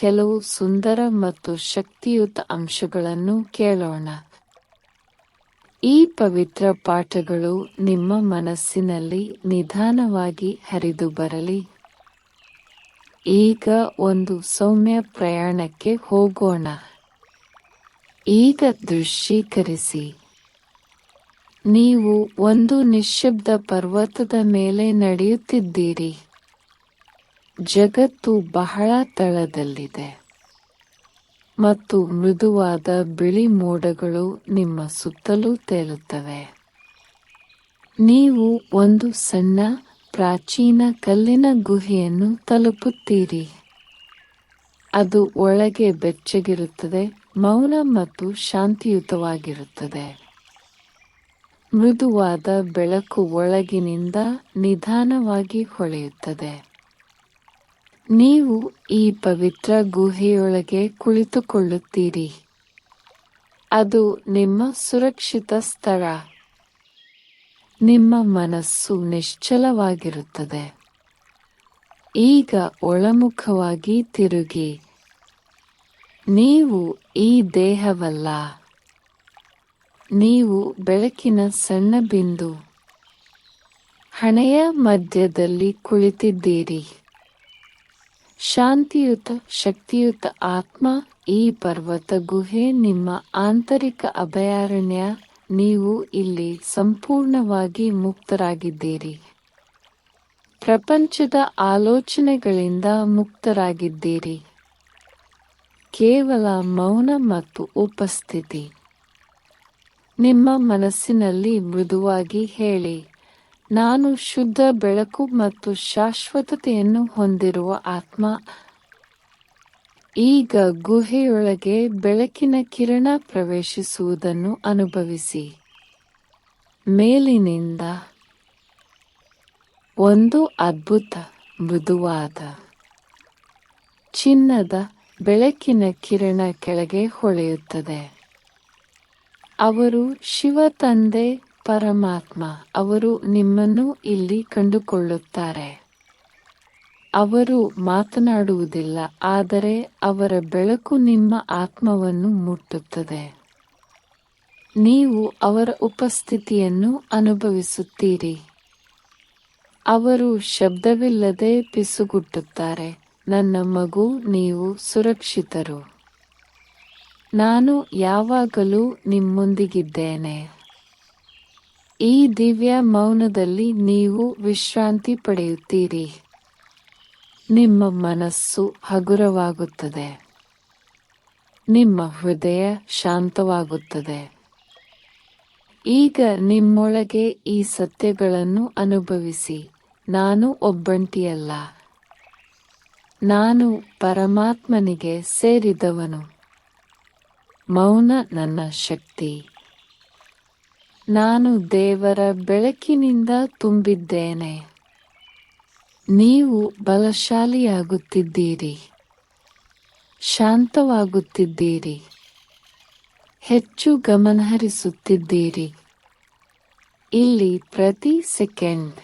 ಕೆಲವು ಸುಂದರ ಮತ್ತು ಶಕ್ತಿಯುತ ಅಂಶಗಳನ್ನು ಕೇಳೋಣ. ಈ ಪವಿತ್ರ ಪಾಠಗಳು ನಿಮ್ಮ ಮನಸ್ಸಿನಲ್ಲಿ ನಿಧಾನವಾಗಿ ಹರಿದು ಬರಲಿ. ಈಗ ಒಂದು ಸೌಮ್ಯ ಪ್ರಯಾಣಕ್ಕೆ ಹೋಗೋಣ. ಈಗ ದೃಶ್ಯೀಕರಿಸಿ. ನೀವು ಒಂದು ನಿಶ್ಶಬ್ದ ಪರ್ವತದ ಮೇಲೆ ನಡೆಯುತ್ತಿದ್ದೀರಿ. ಜಗತ್ತು ಬಹಳ ತಳದಲ್ಲಿದೆ ಮತ್ತು ಮೃದುವಾದ ಬಿಳಿ ಮೋಡಗಳು ನಿಮ್ಮ ಸುತ್ತಲೂ ತೇಲುತ್ತವೆ. ನೀವು ಒಂದು ಸಣ್ಣ ಪ್ರಾಚೀನ ಕಲ್ಲಿನ ಗುಹೆಯನ್ನು ತಲುಪುತ್ತೀರಿ. ಅದು ಒಳಗೆ ಬೆಚ್ಚಗಿರುತ್ತದೆ, ಮೌನ ಮತ್ತು ಶಾಂತಿಯುತವಾಗಿರುತ್ತದೆ. ಮೃದುವಾದ ಬೆಳಕು ಒಳಗಿನಿಂದ ನಿಧಾನವಾಗಿ ಹೊಳೆಯುತ್ತದೆ. ನೀವು ಈ ಪವಿತ್ರ ಗುಹೆಯೊಳಗೆ ಕುಳಿತುಕೊಳ್ಳುತ್ತೀರಿ. ಅದು ನಿಮ್ಮ ಸುರಕ್ಷಿತ ಸ್ಥಳ. ನಿಮ್ಮ ಮನಸ್ಸು ನಿಶ್ಚಲವಾಗಿರುತ್ತದೆ. ಈಗ ಒಳಮುಖವಾಗಿ ತಿರುಗಿ. ನೀವು ಈ ದೇಹವಲ್ಲ. ನೀವು ಬೆಳಕಿನ ಸಣ್ಣ ಬಿಂದು. ಹಣೆಯ ಮಧ್ಯದಲ್ಲಿ ಕುಳಿತಿದ್ದೀರಿ. ಶಾಂತಿಯುತ, ಶಕ್ತಿಯುತ ಆತ್ಮ ಈ ಪರ್ವತ ಗುಹೆ ನಿಮ್ಮ ಆಂತರಿಕ ಅಭಯಾರಣ್ಯ. ನೀವು ಇಲ್ಲಿ ಸಂಪೂರ್ಣವಾಗಿ ಮುಕ್ತರಾಗಿದ್ದೀರಿ. ಪ್ರಪಂಚದ ಆಲೋಚನೆಗಳಿಂದ ಮುಕ್ತರಾಗಿದ್ದೀರಿ. ಕೇವಲ ಮೌನ ಮತ್ತು ಉಪಸ್ಥಿತಿ. ನಿಮ್ಮ ಮನಸ್ಸಿನಲ್ಲಿ ಮೃದುವಾಗಿ ಹೇಳಿ. ನಾನು ಶುದ್ಧ ಬೆಳಕು ಮತ್ತು ಶಾಶ್ವತತೆಯನ್ನು ಹೊಂದಿರುವ ಆತ್ಮ. ಈಗ ಗುಹೆಯೊಳಗೆ ಬೆಳಕಿನ ಕಿರಣ ಪ್ರವೇಶಿಸುವುದನ್ನು ಅನುಭವಿಸಿ. ಮೇಲಿನಿಂದ ಒಂದು ಅದ್ಭುತ, ಮೃದುವಾದ, ಚಿನ್ನದ ಬೆಳಕಿನ ಕಿರಣ ಕೆಳಗೆ ಹೊಳೆಯುತ್ತದೆ. ಅವರು ಶಿವ ತಂದೆ ಪರಮಾತ್ಮ ಅವರು ನಿಮ್ಮನ್ನು ಇಲ್ಲಿ ಕಂಡುಕೊಳ್ಳುತ್ತಾರೆ. ಅವರು ಮಾತನಾಡುವುದಿಲ್ಲ, ಆದರೆ ಅವರ ಬೆಳಕು ನಿಮ್ಮ ಆತ್ಮವನ್ನು ಮುಟ್ಟುತ್ತದೆ. ನೀವು ಅವರ ಉಪಸ್ಥಿತಿಯನ್ನು ಅನುಭವಿಸುತ್ತೀರಿ. ಅವರು ಶಬ್ದವಿಲ್ಲದೆ ಪಿಸುಗುಟ್ಟುತ್ತಾರೆ, ನನ್ನ ಮಗು ನೀವು ಸುರಕ್ಷಿತರು. ನಾನು ಯಾವಾಗಲೂ ನಿಮ್ಮೊಂದಿಗಿದ್ದೇನೆ. ಈ ದಿವ್ಯ ಮೌನದಲ್ಲಿ ನೀವು ವಿಶ್ರಾಂತಿ ಪಡೆಯುತ್ತೀರಿ. ನಿಮ್ಮ ಮನಸ್ಸು ಹಗುರವಾಗುತ್ತದೆ. ನಿಮ್ಮ ಹೃದಯ ಶಾಂತವಾಗುತ್ತದೆ. ಈಗ ನಿಮ್ಮೊಳಗೆ ಈ ಸತ್ಯಗಳನ್ನು ಅನುಭವಿಸಿ. ನಾನು ಒಬ್ಬಂಟಿಯಲ್ಲ. ನಾನು ಪರಮಾತ್ಮನಿಗೆ ಸೇರಿದವನು. ಮೌನ ನನ್ನ ಶಕ್ತಿ. ನಾನು ದೇವರ ಬೆಳಕಿನಿಂದ ತುಂಬಿದ್ದೇನೆ. ನೀವು ಬಲಶಾಲಿಯಾಗುತ್ತಿದ್ದೀರಿ. ಶಾಂತವಾಗುತ್ತಿದ್ದೀರಿ. ಹೆಚ್ಚು ಗಮನಹರಿಸುತ್ತಿದ್ದೀರಿ. ಇಲ್ಲಿ ಪ್ರತಿ ಸೆಕೆಂಡ್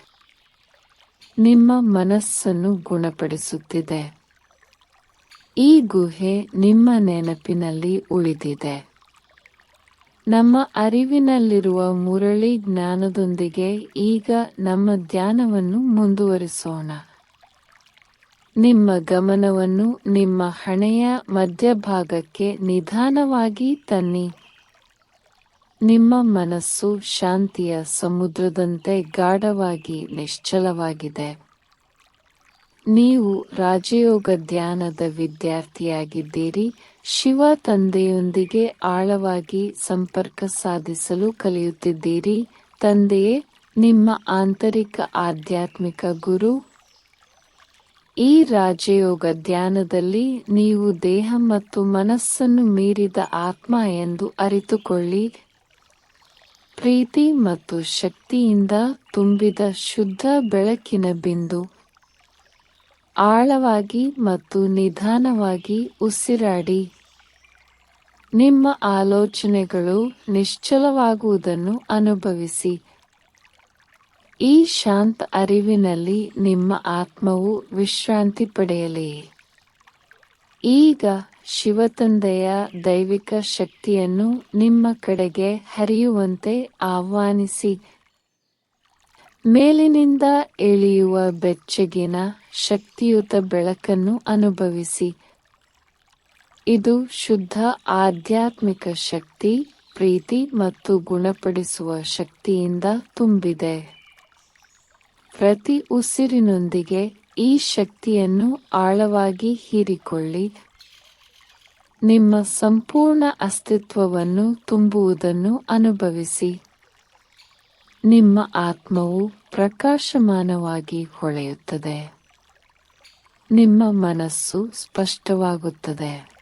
ನಿಮ್ಮ ಮನಸ್ಸನ್ನು ಗುಣಪಡಿಸುತ್ತಿದೆ. ಈ ಗುಹೆ ನಿಮ್ಮ ನೆನಪಿನಲ್ಲಿ ಉಳಿದಿದೆ. ನಮ್ಮ ಅರಿವಿನಲ್ಲಿರುವ ಮುರಳಿ ಜ್ಞಾನದೊಂದಿಗೆ ಈಗ ನಮ್ಮ ಧ್ಯಾನವನ್ನು ಮುಂದುವರಿಸೋಣ. ನಿಮ್ಮ ಗಮನವನ್ನು ನಿಮ್ಮ ಹಣೆಯ ಮಧ್ಯಭಾಗಕ್ಕೆ ನಿಧಾನವಾಗಿ ತನ್ನಿ. ನಿಮ್ಮ ಮನಸ್ಸು ಶಾಂತಿಯ ಸಮುದ್ರದಂತೆ ಗಾಢವಾಗಿ ನಿಶ್ಚಲವಾಗಿದೆ. ನೀವು ರಾಜಯೋಗ ಧ್ಯಾನದ ವಿದ್ಯಾರ್ಥಿಯಾಗಿದ್ದೀರಿ. ಶಿವ ತಂದೆಯೊಂದಿಗೆ ಆಳವಾಗಿ ಸಂಪರ್ಕ ಸಾಧಿಸಲು ಕಲಿಯುತ್ತಿದ್ದೀರಿ. ತಂದೆಯೇ, ನಿಮ್ಮ ಆಂತರಿಕ ಆಧ್ಯಾತ್ಮಿಕ ಗುರು. ಈ ರಾಜಯೋಗ ಧ್ಯಾನದಲ್ಲಿ ನೀವು ದೇಹ ಮತ್ತು ಮನಸ್ಸನ್ನು ಮೀರಿದ ಆತ್ಮ ಎಂದು ಅರಿತುಕೊಳ್ಳಿ. ಪ್ರೀತಿ ಮತ್ತು ಶಕ್ತಿಯಿಂದ ತುಂಬಿದ ಶುದ್ಧ ಬೆಳಕಿನ ಬಿಂದು. ಆಳವಾಗಿ ಮತ್ತು ನಿಧಾನವಾಗಿ ಉಸಿರಾಡಿ. ನಿಮ್ಮ ಆಲೋಚನೆಗಳು ನಿಶ್ಚಲವಾಗುವುದನ್ನು ಅನುಭವಿಸಿ. ಈ ಶಾಂತ ಅರಿವಿನಲ್ಲಿ ನಿಮ್ಮ ಆತ್ಮವು ವಿಶ್ರಾಂತಿ ಪಡೆಯಲಿ. ಈಗ ಶಿವತಂದೆಯ ದೈವಿಕ ಶಕ್ತಿಯನ್ನು ನಿಮ್ಮ ಕಡೆಗೆ ಹರಿಯುವಂತೆ ಆಹ್ವಾನಿಸಿ. ಮೇಲಿನಿಂದ ಇಳಿಯುವ ಬೆಚ್ಚಗಿನ ಶಕ್ತಿಯುತ ಬೆಳಕನ್ನು ಅನುಭವಿಸಿ. ಇದು ಶುದ್ಧ ಆಧ್ಯಾತ್ಮಿಕ ಶಕ್ತಿ, ಪ್ರೀತಿ ಮತ್ತು ಗುಣಪಡಿಸುವ ಶಕ್ತಿಯಿಂದ ತುಂಬಿದೆ. ಪ್ರತಿ ಉಸಿರಿನೊಂದಿಗೆ ಈ ಶಕ್ತಿಯನ್ನು ಆಳವಾಗಿ ಹೀರಿಕೊಳ್ಳಿ. ನಿಮ್ಮ ಸಂಪೂರ್ಣ ಅಸ್ತಿತ್ವವನ್ನು ತುಂಬುವುದನ್ನು ಅನುಭವಿಸಿ. ನಿಮ್ಮ ಆತ್ಮವು ಪ್ರಕಾಶಮಾನವಾಗಿ ಹೊಳೆಯುತ್ತದೆ. ನಿಮ್ಮ ಮನಸ್ಸು ಸ್ಪಷ್ಟವಾಗುತ್ತದೆ.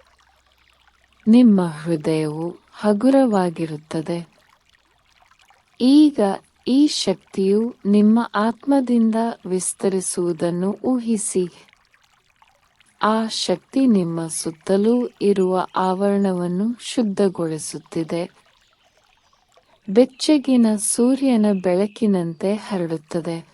ನಿಮ್ಮ ಹೃದಯವು ಹಗುರವಾಗಿರುತ್ತದೆ. ಈಗ ಈ ಶಕ್ತಿಯು ನಿಮ್ಮ ಆತ್ಮದಿಂದ ವಿಸ್ತರಿಸುವುದನ್ನು ಊಹಿಸಿ. ಆ ಶಕ್ತಿ ನಿಮ್ಮ ಸುತ್ತಲೂ ಇರುವ ಆವರಣವನ್ನು ಶುದ್ಧಗೊಳಿಸುತ್ತಿದೆ. ಬೆಚ್ಚಗಿನ ಸೂರ್ಯನ ಬೆಳಕಿನಂತೆ ಹರಡುತ್ತದೆ.